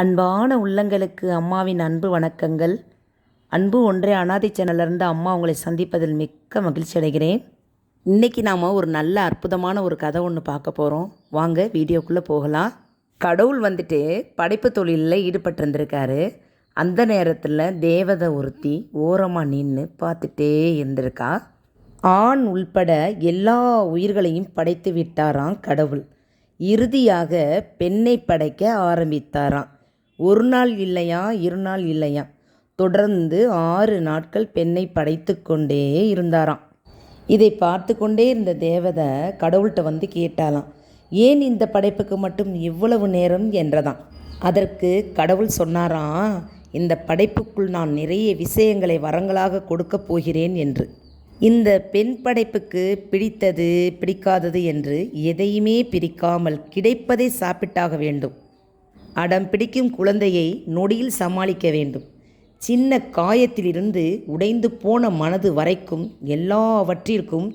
அன்பான உள்ளங்களுக்கு அம்மாவின் அன்பு வணக்கங்கள். அன்பு ஒன்றே அனாதை சேனலிருந்து அம்மா உங்களை சந்திப்பதில் மிக்க மகிழ்ச்சி அடைகிறேன். இன்றைக்கி நாம் ஒரு நல்ல அற்புதமான ஒரு கதை ஒன்று பார்க்க போகிறோம் வாங்க வீடியோக்குள்ளே போகலாம். கடவுள் வந்துட்டு படைப்பு தொழிலில் ஈடுபட்டிருந்திருக்காரு அந்த நேரத்தில் தேவதை ஒருத்தி ஓரமாக நின்று பார்த்துட்டே இருந்திருக்கா. ஆண் உள்பட எல்லா உயிர்களையும் படைத்து விட்டாராம் கடவுள். இறுதியாக பெண்ணை படைக்க ஆரம்பித்தாராம். ஒரு நாள் இல்லையா? இரு நாள் இல்லையா? தொடர்ந்து ஆறு நாட்கள் பெண்ணை படைத்து கொண்டே இருந்தாராம். இதை பார்த்து கொண்டே இருந்த தேவதை கடவுள்கிட்ட வந்து கேட்டாலாம் ஏன் இந்த படைப்புக்கு மட்டும் இவ்வளவு நேரம் என்றதாம் அதற்கு கடவுள் சொன்னாராம் இந்த படைப்புக்குள் நான் நிறைய விஷயங்களை வரங்களாக கொடுக்கப் போகிறேன் என்று. இந்த பெண் படைப்புக்கு பிடித்தது பிடிக்காதது என்று எதையுமே பிரிக்காமல் கிடைப்பதை சாப்பிட்டாக வேண்டும். அடம் பிடிக்கும் குழந்தையை நொடியில் சமாளிக்க வேண்டும். சின்ன காயத்திலிருந்து உடைந்து போன மனது வரைக்கும் எல்லாவற்றிற்கும்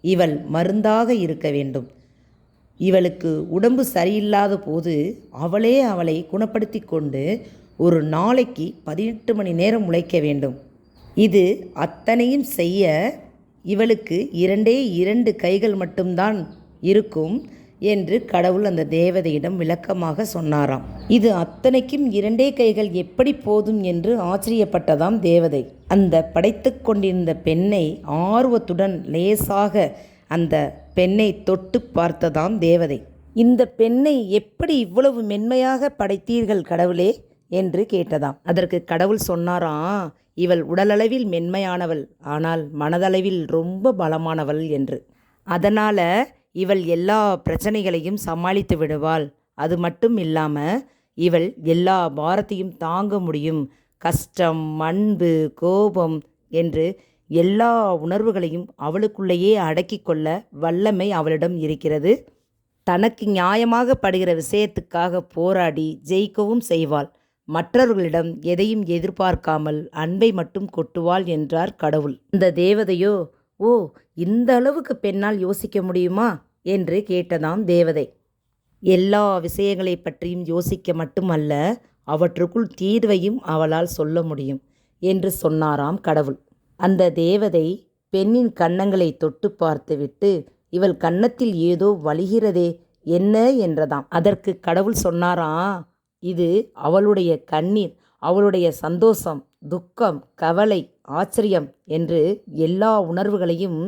இவள் மருந்தாக இருக்க வேண்டும். இவளுக்கு உடம்பு சரியில்லாத போது அவளே அவளை குணப்படுத்தி கொண்டு ஒரு நாளைக்கு பதினெட்டு மணி நேரம் உழைக்க வேண்டும். இது அத்தனையும் செய்ய இவளுக்கு இரண்டே இரண்டு கைகள் மட்டும்தான் இருக்கும். என்று கடவுள் அந்த தேவதையிடம் விளக்கமாக சொன்னாராம். இது அத்தனைக்கும் இரண்டே கைகள் எப்படி போதும் என்று ஆச்சரியப்பட்டதாம் தேவதை. அந்த படைத்து கொண்டிருந்த பெண்ணை ஆர்வத்துடன் லேசாக அந்த பெண்ணை தொட்டு பார்த்ததாம் தேவதை. இந்த பெண்ணை எப்படி இவ்வளவு மென்மையாக படைத்தீர்கள் கடவுளே? என்று கேட்டதாம். அதற்கு கடவுள் சொன்னாராம் இவள் உடலளவில் மென்மையானவள் ஆனால் மனதளவில் ரொம்ப பலமானவள் என்று. அதனால் இவள் எல்லா பிரச்சனைகளையும் சமாளித்து விடுவாள். அது மட்டும் இல்லாமல் இவள் எல்லா பாரத்தையும் தாங்க முடியும். கஷ்டம் அன்பு கோபம் என்று எல்லா உணர்வுகளையும் அவளுக்குள்ளேயே அடக்கி கொள்ள வல்லமை அவளிடம் இருக்கிறது. தனக்கு நியாயமாக படுகிற விஷயத்துக்காக போராடி ஜெயிக்கவும் செய்வாள். மற்றவர்களிடம் எதையும் எதிர்பார்க்காமல் அன்பை மட்டும் கொட்டுவாள் என்றார் கடவுள். இந்த தேவதையோ ஓ இந்த அளவுக்கு பெண்ணால் யோசிக்க முடியுமா? என்று கேட்டதாம் தேவதை. எல்லா விஷயங்களை பற்றியும் யோசிக்க மட்டுமல்ல அவற்றுக்குள் தீர்வையும் அவளால் சொல்ல முடியும் என்று சொன்னாராம் கடவுள். அந்த தேவதை பெண்ணின் கன்னங்களை தொட்டு பார்த்துவிட்டு இவள் கன்னத்தில் ஏதோ வலிகிறதே என்ன என்றதாம். அதற்கு கடவுள் சொன்னாரா? இது அவளுடைய கண்ணீர் அவளுடைய சந்தோஷம் துக்கம் கவலை ஆச்சரியம் என்று எல்லா உணர்வுகளையும்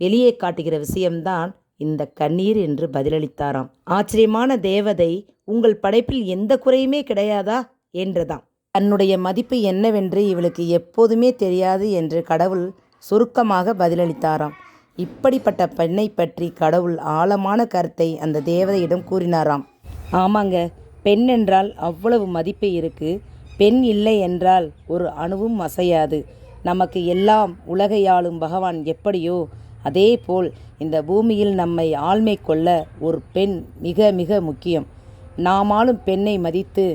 வெளியே காட்டுகிற விஷயம்தான் இந்த கண்ணீர் என்று பதிலளித்தாராம். ஆச்சரியமான தேவதை உங்கள் படைப்பில் எந்த குறையுமே கிடையாதா? என்றதாம். தன்னுடைய மதிப்பு என்னவென்று இவளுக்கு எப்போதுமே தெரியாது என்று கடவுள் சுருக்கமாக பதிலளித்தாராம். இப்படிப்பட்ட பெண்ணை பற்றி கடவுள் ஆழமான கருத்தை அந்த தேவதையிடம் கூறினாராம். ஆமாங்க பெண் என்றால் அவ்வளவு மதிப்பு இருக்கு. பெண் இல்லை என்றால் ஒரு அணுவும் அசையாது. நமக்கு எல்லாம் உலகையாளும் பகவான் எப்படியோ அதேபோல் இந்த பூமியில் நம்மை ஆள்மை கொள்ள ஒரு பெண் மிக மிக முக்கியம். நாமாலும் பெண்ணை மதித்து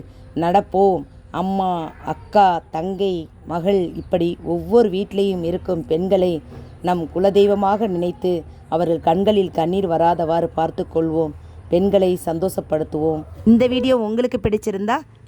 நடப்போம். அம்மா அக்கா தங்கை மகள் இப்படி ஒவ்வொரு வீட்டிலையும் இருக்கும் பெண்களை நம் குலதெய்வமாக நினைத்து அவர்கள் கண்களில் கண்ணீர் வராதவாறு பார்த்து கொள்வோம். பெண்களை சந்தோஷப்படுத்துவோம். இந்த வீடியோ உங்களுக்கு பிடிச்சிருந்தா